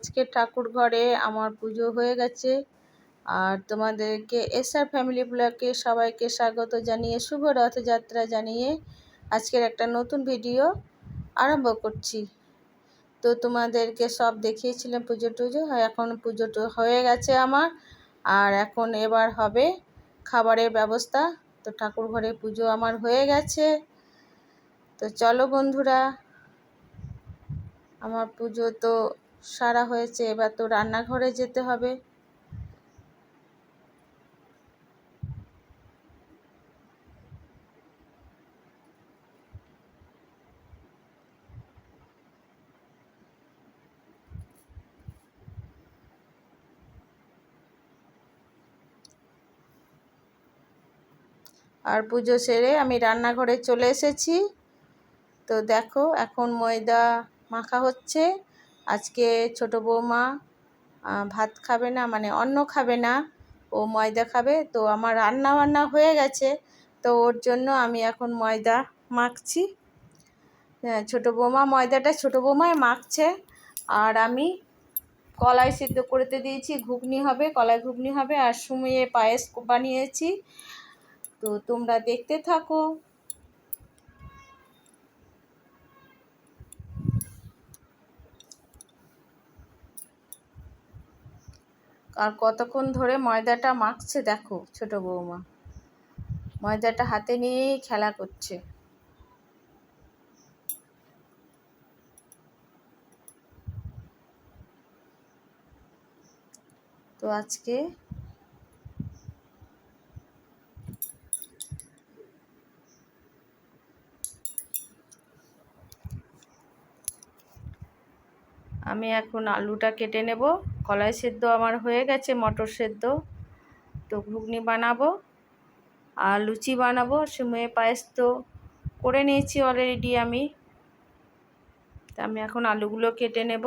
আজকে ঠাকুর ঘরে আমার পুজো হয়ে গেছে। আর তোমাদেরকে এসআর ফ্যামিলি ব্লগে সবাইকে স্বাগত জানিয়ে, শুভ রথযাত্রা জানিয়ে আজকের একটা নতুন ভিডিও আরম্ভ করছি। তো তোমাদেরকে সব দেখিয়েছিলাম পুজো টুজো এখন পুজো হয়ে গেছে আমার। আর এখন এবার হবে খাবারের ব্যবস্থা। তো ঠাকুর ঘরে পুজো আমার হয়ে গেছে। তো চলো বন্ধুরা, আমার পুজো তো সারা হয়েছে, এবার তো রান্নাঘরে যেতে হবে। আর পুজো সেরে আমি রান্নাঘরে চলে এসেছি। তো দেখো, এখন ময়দা মাখা হচ্ছে। আজকে ছোট বৌমা ভাত খাবে না মানে অন্ন খাবে না ও ময়দা খাবে। তো আমার রান্না বান্না হয়ে গেছে। তো ওর জন্য আমি এখন ময়দা মাখছি। হ্যাঁ, ছোটো বৌমা ময়দাটা ছোটো বৌমায় মাখছে। আর আমি কলাই সিদ্ধ করতে দিয়েছি ঘুগনি হবে কলাই ঘুগনি হবে। আর সুমিয়ে পায়েস বানিয়েছি। তো তোমরা দেখতে থাকো। আর কতক্ষণ ধরে ময়দাটা মাখছে দেখো ছোট বৌমা। ময়দাটা হাতে নিয়েই খেলা করছে। তো আজকে আমি এখন আলুটা কেটে নেব। কলাই সেদ্ধ আমার হয়ে গেছে, মটর সেদ্ধ। তো ঘুগনি বানাবো, আর লুচি বানাবো সময়ে পায়েস তো করে নিয়েছি অলরেডি আমি। তা আমি এখন আলুগুলো কেটে নেব।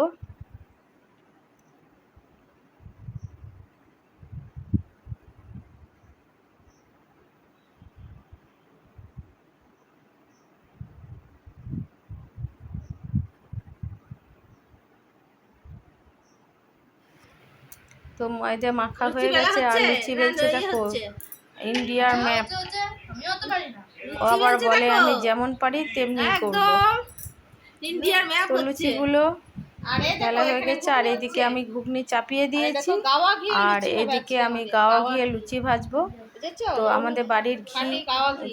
তো ময়দা মাখা হয়ে গেছে আর লুচি বেলছে দেখো ইন্ডিয়ার ম্যাপ। ও আবার বলে আমি যেমন পারি তেমনি করব। ইন্ডিয়ার ম্যাপ তো লুচিগুলো খেলা হয়ে গেছে আর এদিকে আমি ঘুগনি চাপিয়ে দিয়েছি আর এদিকে আমি গাওয়া ঘিয়ে লুচি ভাজবো। তো আমাদের বাড়ির ঘি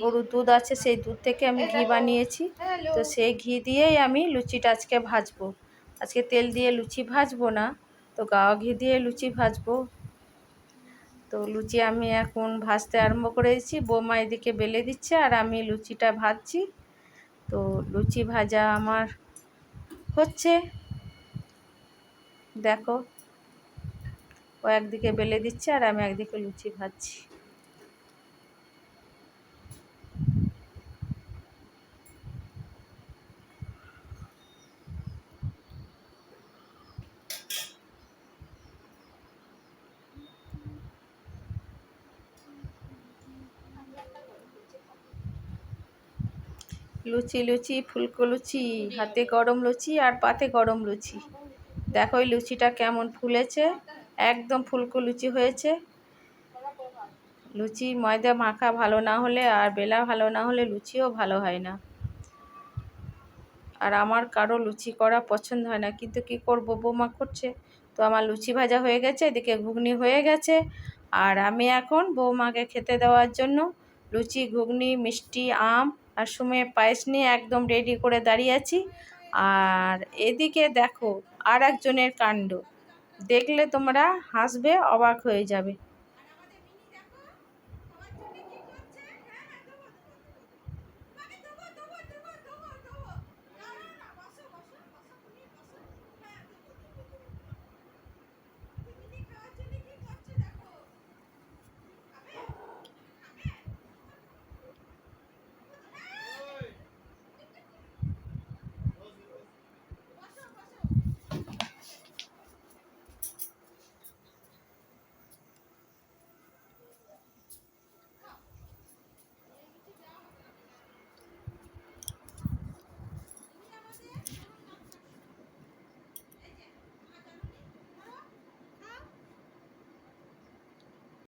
গরুর দুধ আছে সেই দুধ থেকে আমি ঘি বানিয়েছি। তো সেই ঘি দিয়েই আমি লুচিটা আজকে ভাজবো। আজকে তেল দিয়ে লুচি ভাজবো না। তো গাওয়া ঘি দিয়ে লুচি ভাজবো। তো লুচি আমি এখন ভাজতে আরম্ভ করেছি। বৌমা এদিকে বেলে দিচ্ছে আর আমি লুচিটা ভাজছি। তো লুচি ভাজা আমার হচ্ছে। দেখো, ও একদিকে বেলে দিচ্ছে আর আমি একদিকে লুচি ভাজছি। লুচি লুচি, ফুলকো লুচি, হাতে গরম লুচি আর পাতে গরম লুচি। দেখো ওই লুচিটা কেমন ফুলেছে, একদম ফুলকো লুচি হয়েছে। লুচি, ময়দা মাখা ভালো না হলে আর বেলা ভালো না হলে লুচিও ভালো হয় না। আর আমার কারও লুচি করা পছন্দ হয় না, কিন্তু কি করব, বৌমা করছে। তো আমার লুচি ভাজা হয়ে গেছে, এদিকে ঘুগনি হয়ে গেছে। আর আমি এখন বৌমাকে খেতে দেওয়ার জন্য লুচি, ঘুগনি, মিষ্টি, আম আর সুমে পায়েস নিয়ে একদম রেডি করে দাঁড়িয়ে আছি। আর এদিকে দেখো আর একজনের কাণ্ড। দেখলে তোমরা হাসবে, অবাক হয়ে যাবে।